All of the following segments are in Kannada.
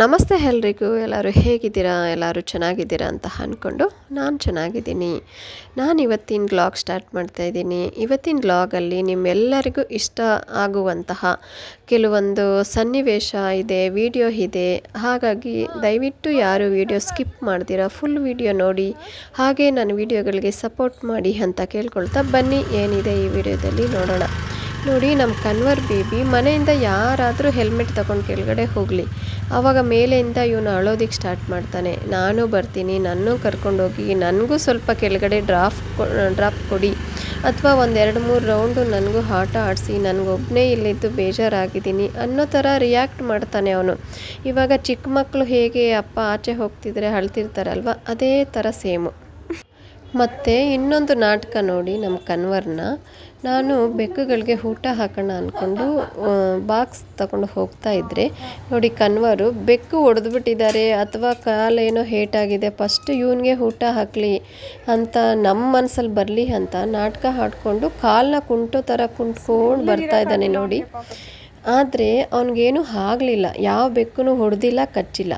ನಮಸ್ತೆ ಎಲ್ರಿಗೂ, ಎಲ್ಲರೂ ಹೇಗಿದ್ದೀರಾ? ಎಲ್ಲರೂ ಚೆನ್ನಾಗಿದ್ದೀರಾ ಅಂತ ಅಂದ್ಕೊಂಡು ನಾನು ಚೆನ್ನಾಗಿದ್ದೀನಿ. ನಾನು ಇವತ್ತಿನ ಬ್ಲಾಗ್ ಸ್ಟಾರ್ಟ್ ಮಾಡ್ತಾ ಇದ್ದೀನಿ. ಇವತ್ತಿನ ಬ್ಲಾಗಲ್ಲಿ ನಿಮ್ಮೆಲ್ಲರಿಗೂ ಇಷ್ಟ ಆಗುವಂತಹ ಕೆಲವೊಂದು ಸನ್ನಿವೇಶ ಇದೆ ವಿಡಿಯೋ ಇದೆ. ಹಾಗಾಗಿ ದಯವಿಟ್ಟು ಯಾರು ವಿಡಿಯೋ ಸ್ಕಿಪ್ ಮಾಡ್ತೀರಾ ಫುಲ್ ವಿಡಿಯೋ ನೋಡಿ, ಹಾಗೆ ನನ್ನ ವಿಡಿಯೋಗಳಿಗೆ ಸಪೋರ್ಟ್ ಮಾಡಿ ಅಂತ ಕೇಳ್ಕೊಳ್ತಾ ಬನ್ನಿ. ಏನಿದೆ ಈ ವಿಡಿಯೋದಲ್ಲಿ ನೋಡೋಣ. ನೋಡಿ ನಮ್ಮ ಕನ್ವರ್ ಬೇಬಿ ಮನೆಯಿಂದ ಯಾರಾದರೂ ಹೆಲ್ಮೆಟ್ ತಗೊಂಡು ಕೆಳಗಡೆ ಹೋಗಲಿ. ಆವಾಗ ಮೇಲೆಯಿಂದ ಇವನು ಅಳೋದಿಕ್ಕೆ ಸ್ಟಾರ್ಟ್ ಮಾಡ್ತಾನೆ. ನಾನು ಬರ್ತೀನಿ, ನನ್ನೂ ಕರ್ಕೊಂಡೋಗಿ, ನನಗೂ ಸ್ವಲ್ಪ ಕೆಳಗಡೆ ಡ್ರಾಫ್ ಡ್ರಾಪ್ ಕೊಡಿ. ಅಥವಾ ಒಂದೆರಡು ಮೂರು ರೌಂಡು ನನಗೂ ಆಟ ಆಡಿಸಿ ನನಗೊಬ್ಬನೇ ಇಲ್ಲಿದ್ದು ಬೇಜಾರಾಗಿದ್ದೀನಿ ಅನ್ನೋ ಥರ ರಿಯಾಕ್ಟ್ ಮಾಡ್ತಾನೆ ಅವನು. ಇವಾಗ ಚಿಕ್ಕ ಮಕ್ಕಳು ಹೇಗೆ ಅಪ್ಪ ಆಚೆ ಹೋಗ್ತಿದ್ರೆ ಅಳ್ತಿರ್ತಾರಲ್ವ, ಅದೇ ಥರ ಸೇಮು. ಮತ್ತು ಇನ್ನೊಂದು ನಾಟಕ ನೋಡಿ ನಮ್ಮ ಕನ್ವರ್ನ. ನಾನು ಬೆಕ್ಕುಗಳಿಗೆ ಊಟ ಹಾಕೋಣ ಅಂದ್ಕೊಂಡು ಬಾಕ್ಸ್ ತಗೊಂಡು ಹೋಗ್ತಾ ಇದ್ದರೆ ನೋಡಿ ಕನ್ವರು ಬೆಕ್ಕು ಒಡೆದ್ಬಿಟ್ಟಿದ್ದಾರೆ ಅಥವಾ ಕಾಲೇನೋ ಹೇಟಾಗಿದೆ ಫಸ್ಟ್ ಇವನಿಗೆ ಊಟ ಹಾಕಲಿ ಅಂತ ನಮ್ಮ ಮನಸ್ಸಲ್ಲಿ ಬರಲಿ ಅಂತ ನಾಟಕ ಹಾಡಿಕೊಂಡು ಕಾಲನ್ನ ಕುಂಟೋ ಥರ ಕುಂಟ್ಕೊಂಡು ಬರ್ತಾ ಇದ್ದಾನೆ ನೋಡಿ. ಆದರೆ ಅವನಿಗೇನು ಆಗಲಿಲ್ಲ, ಯಾವ ಬೆಕ್ಕೂ ಹೊಡೆದಿಲ್ಲ ಕಚ್ಚಿಲ್ಲ.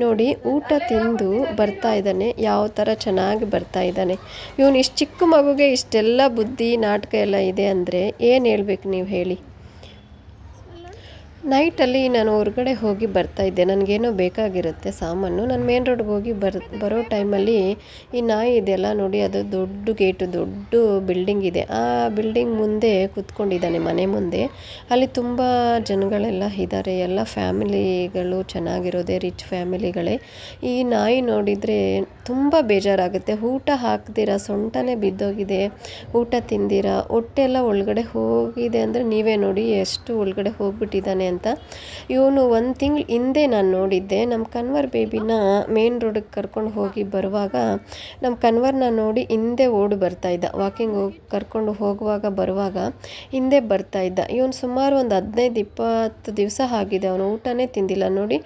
ನೋಡಿ, ಊಟ ತಿಂದು ಬರ್ತಾ ಇದ್ದಾನೆ, ಯಾವ ಥರ ಚೆನ್ನಾಗಿ ಬರ್ತಾ ಇದ್ದಾನೆ. ಇವನು ಇಷ್ಟು ಚಿಕ್ಕ ಮಗುಗೆ ಇಷ್ಟೆಲ್ಲ ಬುದ್ಧಿ, ನಾಟಕ ಎಲ್ಲ ಇದೆ ಅಂದರೆ ಏನು ಹೇಳ್ಬೇಕು ನೀವು ಹೇಳಿ? ನೈಟಲ್ಲಿ ನಾನು ಹೊರಗಡೆ ಹೋಗಿ ಬರ್ತಾ ಇದ್ದೆ. ನನಗೇನೋ ಬೇಕಾಗಿರುತ್ತೆ ಸಾಮಾನು. ನಾನು ಮೇನ್ ರೋಡ್ಗೆ ಹೋಗಿ ಬರ್, ಬರೋ ಟೈಮಲ್ಲಿ ಈ ನಾಯಿ ಇದೆಯಲ್ಲ ನೋಡಿ, ಅದು ದೊಡ್ಡ ಗೇಟು ದೊಡ್ಡ ಬಿಲ್ಡಿಂಗ್ ಇದೆ. ಆ ಬಿಲ್ಡಿಂಗ್ ಮುಂದೆ ಕೂತ್ಕೊಂಡಿದ್ದಾನೆ ಮನೆ ಮುಂದೆ. ಅಲ್ಲಿ ತುಂಬ ಜನಗಳೆಲ್ಲ ಇದ್ದಾರೆ ಎಲ್ಲ ಫ್ಯಾಮಿಲಿಗಳು ಚೆನ್ನಾಗಿರೋದೆ ರಿಚ್ ಫ್ಯಾಮಿಲಿಗಳೇ. ಈ ನಾಯಿ ನೋಡಿದರೆ ತುಂಬ ಬೇಜಾರಾಗುತ್ತೆ. ಊಟ ಹಾಕ್ತೀರಾ? ಸೊಂಟನೇ ಬಿದ್ದೋಗಿದೆ. ಊಟ ತಿಂದಿರ? ಹೊಟ್ಟೆಲ್ಲ ಒಳಗಡೆ ಹೋಗಿದೆ ಅಂದರೆ ನೀವೇ ನೋಡಿ ಎಷ್ಟು ಒಳಗಡೆ ಹೋಗ್ಬಿಟ್ಟಿದ್ದಾನೆ ಅಂತ. ಇವನು ಒಂದು ತಿಂಗಳು ಹಿಂದೆ ನಾನು ನೋಡಿದ್ದೆ ನಮ್ಮ ಕನ್ವರ್ ಬೇಬಿನ ಮೇನ್ ರೋಡಿಗೆ ಕರ್ಕೊಂಡು ಹೋಗಿ ಬರುವಾಗ ನಮ್ಮ ಕನ್ವರ್ನ ನೋಡಿ ಹಿಂದೆ ಓಡಿ ಬರ್ತಾ ಇದ್ದ. ವಾಕಿಂಗ್ ಹೋಗಿ, ಕರ್ಕೊಂಡು ಹೋಗುವಾಗ ಬರುವಾಗ ಹಿಂದೆ ಬರ್ತಾ ಇದ್ದ. ಇವನು ಸುಮಾರು ಒಂದು ಹದಿನೈದು, ಇಪ್ಪತ್ತು ದಿವಸ ಆಗಿದೆ, ಅವನು ಊಟನೇ ತಿಂದಿಲ್ಲ. ನೋಡಿ,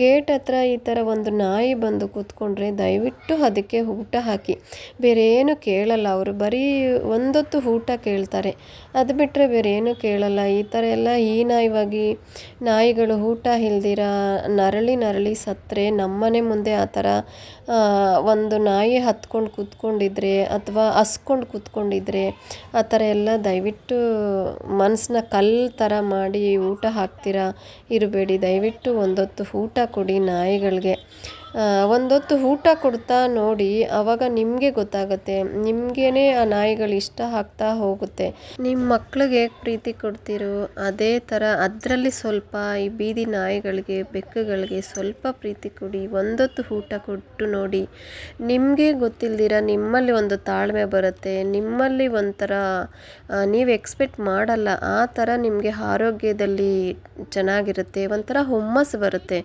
ಗೇಟ್ ಹತ್ರ ಈ ಥರ ಒಂದು ನಾಯಿ ಬಂದು ಕೂತ್ಕೊಂಡ್ರೆ ದಯವಿಟ್ಟು ಅದಕ್ಕೆ ಊಟ ಹಾಕಿ. ಬೇರೆ ಏನು ಕೇಳಲ್ಲ, ಅವರು ಬರೀ ಒಂದೊತ್ತು ಊಟ ಕೇಳ್ತಾರೆ. ಅದು ಬಿಟ್ಟರೆ ಬೇರೆ ಏನು ಕೇಳಲ್ಲ. ಈ ಥರ ಎಲ್ಲ ಹೀನಾಯವಾಗಿ ನಾಯಿಗಳು ಊಟ ಇಲ್ದಿರ ನರಳಿ ನರಳಿ ಸತ್ತರೆ, ನಮ್ಮನೆ ಮುಂದೆ ಆ ಥರ ಒಂದು ನಾಯಿ ಹತ್ಕೊಂಡು ಕೂತ್ಕೊಂಡಿದ್ರೆ ಅಥವಾ ಹಸ್ಕೊಂಡು ಕೂತ್ಕೊಂಡಿದ್ರೆ ಆ ಥರ ಎಲ್ಲ ದಯವಿಟ್ಟು ಮನಸ್ಸನ್ನ ಕಲ್ಲು ಥರ ಮಾಡಿ ಊಟ ಹಾಕ್ತೀರಾ? ಇರಬೇಡಿ. ದಯವಿಟ್ಟು ಒಂದೊತ್ತು ಊಟ ಕೊಡಿ ನಾಯಿಗಳಿಗೆ. ಒಂದೊತ್ತು ಊಟ ಕೊಡ್ತಾ ನೋಡಿ ಆವಾಗ ನಿಮಗೆ ಗೊತ್ತಾಗುತ್ತೆ. ನಿಮಗೇನೆ ಆ ನಾಯಿಗಳು ಇಷ್ಟ ಆಗ್ತಾ ಹೋಗುತ್ತೆ. ನಿಮ್ಮ ಮಕ್ಳಿಗೆ ಹೇಗೆ ಪ್ರೀತಿ ಕೊಡ್ತೀರೋ. ಅದೇ ಥರ ಅದರಲ್ಲಿ ಸ್ವಲ್ಪ ಈ ಬೀದಿ ನಾಯಿಗಳಿಗೆ, ಬೆಕ್ಕುಗಳಿಗೆ ಸ್ವಲ್ಪ ಪ್ರೀತಿ ಕೊಡಿ. ಒಂದೊತ್ತು ಊಟ ಕೊಟ್ಟು ನೋಡಿ. ನಿಮಗೆ ಗೊತ್ತಿಲ್ದಿರ ನಿಮ್ಮಲ್ಲಿ ಒಂದು ತಾಳ್ಮೆ ಬರುತ್ತೆ. ನಿಮ್ಮಲ್ಲಿ ಒಂಥರ ನೀವು ಎಕ್ಸ್ಪೆಕ್ಟ್ ಮಾಡಲ್ಲ. ಆ ಥರ ನಿಮಗೆ ಆರೋಗ್ಯದಲ್ಲಿ ಚೆನ್ನಾಗಿರುತ್ತೆ. ಒಂಥರ ಹುಮ್ಮಸ್ಸು ಬರುತ್ತೆ.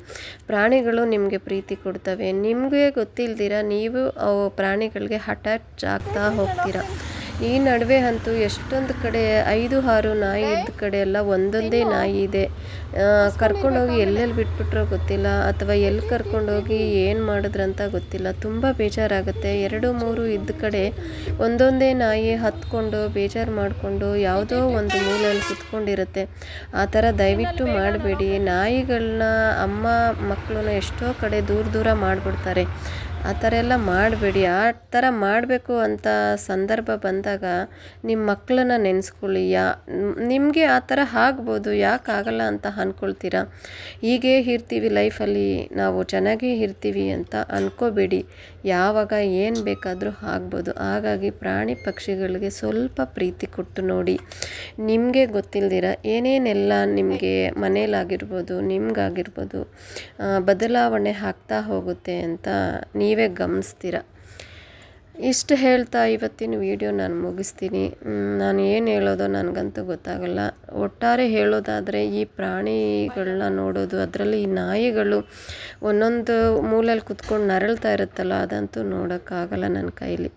ಪ್ರಾಣಿಗಳು ನಿಮಗೆ ಪ್ರೀತಿ ಕೊಡ್ತವೆ ನಿಮಗೆ ಗೊತ್ತಿಲ್ದಿರ ನೀವು ಅವು ಪ್ರಾಣಿಗಳಿಗೆ ಅಟ್ಯಾಚ್ ಆಗ್ತಾ ಹೋಗ್ತೀರ. ಈ ನಡುವೆ ಅಂತೂ ಎಷ್ಟೊಂದು ಕಡೆ ಐದು ಆರು ನಾಯಿ ಇದ್ದ ಕಡೆ ಎಲ್ಲ ಒಂದೊಂದೇ ನಾಯಿ ಇದೆ. ಕರ್ಕೊಂಡೋಗಿ ಎಲ್ಲೆಲ್ಲಿ ಬಿಟ್ಬಿಟ್ರೋ ಗೊತ್ತಿಲ್ಲ. ಅಥವಾ ಎಲ್ಲಿ ಕರ್ಕೊಂಡೋಗಿ ಏನು ಮಾಡಿದ್ರಂತ ಗೊತ್ತಿಲ್ಲ. ತುಂಬ ಬೇಜಾರಾಗುತ್ತೆ. ಎರಡು ಮೂರು ಇದ್ದ ಕಡೆ ಒಂದೊಂದೇ ನಾಯಿ ಹತ್ಕೊಂಡು ಬೇಜಾರು ಮಾಡಿಕೊಂಡು ಯಾವುದೋ ಒಂದು ಮೂಲೆಯಲ್ಲಿ ಕುತ್ಕೊಂಡಿರುತ್ತೆ. ಆ ಥರ ದಯವಿಟ್ಟು ಮಾಡಬೇಡಿ. ನಾಯಿಗಳನ್ನ ಅಮ್ಮ ಮಕ್ಕಳನ್ನ ಎಷ್ಟೋ ಕಡೆ ದೂರ ದೂರ ಮಾಡಿಬಿಡ್ತಾರೆ. ಆ ಥರ ಎಲ್ಲ ಮಾಡಬೇಡಿ. ಆ ಥರ ಮಾಡಬೇಕು ಅಂತ ಸಂದರ್ಭ ಬಂದಾಗ ನಿಮ್ಮ ಮಕ್ಕಳನ್ನ ನೆನೆಸ್ಕೊಳ್ಳಿ. ಯಾ, ನಿಮಗೆ ಆ ಥರ ಆಗ್ಬೋದು. ಯಾಕೆ ಆಗಲ್ಲ ಅಂತ ಅಂದ್ಕೊಳ್ತೀರಾ ಹೀಗೇ ಇರ್ತೀವಿ ಲೈಫಲ್ಲಿ. ನಾವು ಚೆನ್ನಾಗೇ ಇರ್ತೀವಿ ಅಂತ ಅಂದ್ಕೋಬೇಡಿ ಯಾವಾಗ ಏನು ಬೇಕಾದರೂ ಆಗ್ಬೋದು. ಹಾಗಾಗಿ ಪ್ರಾಣಿ ಪಕ್ಷಿಗಳಿಗೆ ಸ್ವಲ್ಪ ಪ್ರೀತಿ ಕೊಟ್ಟು ನೋಡಿ. ನಿಮಗೆ ಗೊತ್ತಿಲ್ದಿರ? ಏನೇನೆಲ್ಲ ನಿಮಗೆ ಮನೇಲಾಗಿರ್ಬೋದು, ನಿಮ್ಗಾಗಿರ್ಬೋದು ಬದಲಾವಣೆ ಆಗ್ತಾ ಹೋಗುತ್ತೆ ಅಂತ ನೀವೇ ಗಮನಿಸ್ತೀರ? ಇಷ್ಟು ಹೇಳ್ತಾ ಇವತ್ತಿನ ವಿಡಿಯೋ ನಾನು ಮುಗಿಸ್ತೀನಿ. ನಾನು ಏನು ಹೇಳೋದು ನನಗಂತೂ ಗೊತ್ತಾಗಲ್ಲ. ಒಟ್ಟಾರೆ ಹೇಳೋದಾದರೆ ಈ ಪ್ರಾಣಿಗಳನ್ನ ನೋಡೋದು, ಅದರಲ್ಲಿ ಈ ನಾಯಿಗಳು ಒಂದೊಂದು ಮೂಲೆಯಲ್ಲಿ ಕುತ್ಕೊಂಡು ನರಳ್ತಾ ಇರುತ್ತಲ್ಲ, ಅದಂತೂ ನೋಡೋಕ್ಕಾಗಲ್ಲ ನನ್ನ ಕೈಲಿ.